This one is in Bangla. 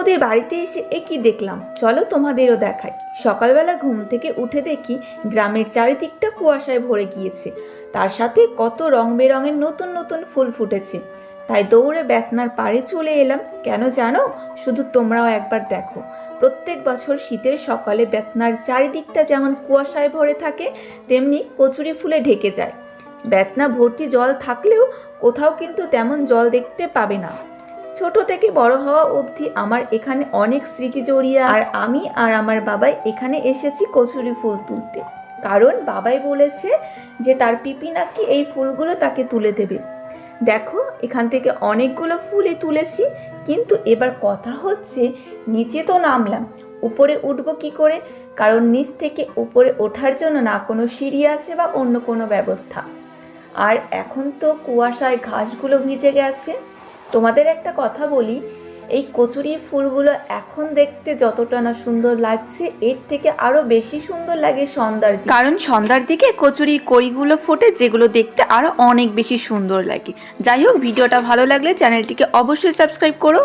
বৌদির বাড়িতে এসে এ কি দেখলাম? চলো তোমাদেরও দেখাই। সকালবেলা ঘুম থেকে উঠে দেখি গ্রামের চারিদিকটা কুয়াশায় ভরে গিয়েছে। তার সাথে কত রং বেরঙের নতুন নতুন ফুল ফুটেছে। তাই দৌড়ে বেতনার পাড়ে চলে এলাম। কেন জানো? শুধু তোমরাও একবার দেখো। প্রত্যেক বছর শীতের সকালে বেতনার চারিদিকটা যেমন কুয়াশায় ভরে থাকে, তেমনি কচুরি ফুলে ঢেকে যায়। বেতনা ভর্তি জল থাকলেও কোথাও কিন্তু তেমন জল দেখতে পাবে না। ছোট থেকে বড় হওয়া অবধি আমার এখানে অনেক স্মৃতি জড়িয়ে আর আমি আর আমার বাবাই এখানে এসেছি কচুরি ফুল তুলতে। কারণ বাবাই বলেছে যে তার পিপি নাকি এই ফুলগুলো তাকে তুলে দেবে। দেখো, এখান থেকে অনেকগুলো ফুলই তুলেছি, কিন্তু এবার কথা হচ্ছে নিচে তো নামলাম। উপরে উঠবো কি করে? কারণ নিচ থেকে উপরে ওঠার জন্য না কোনো সিঁড়ি আছে বা অন্য কোনো ব্যবস্থা। আর এখন তো কুয়াশায় ঘাসগুলো ভিজে গেছে। তোমাদের একটা কথা বলি, এই কচুরি ফুলগুলো এখন দেখতে যতটা না সুন্দর লাগছে, এর থেকে আরও বেশি সুন্দর লাগে সন্ধ্যার দিকে। কারণ সন্ধ্যার দিকে কচুরি কড়িগুলো ফোটে, যেগুলো দেখতে আরও অনেক বেশি সুন্দর লাগে। যাই হোক, ভিডিওটা ভালো লাগলে চ্যানেলটিকে অবশ্যই সাবস্ক্রাইব করো।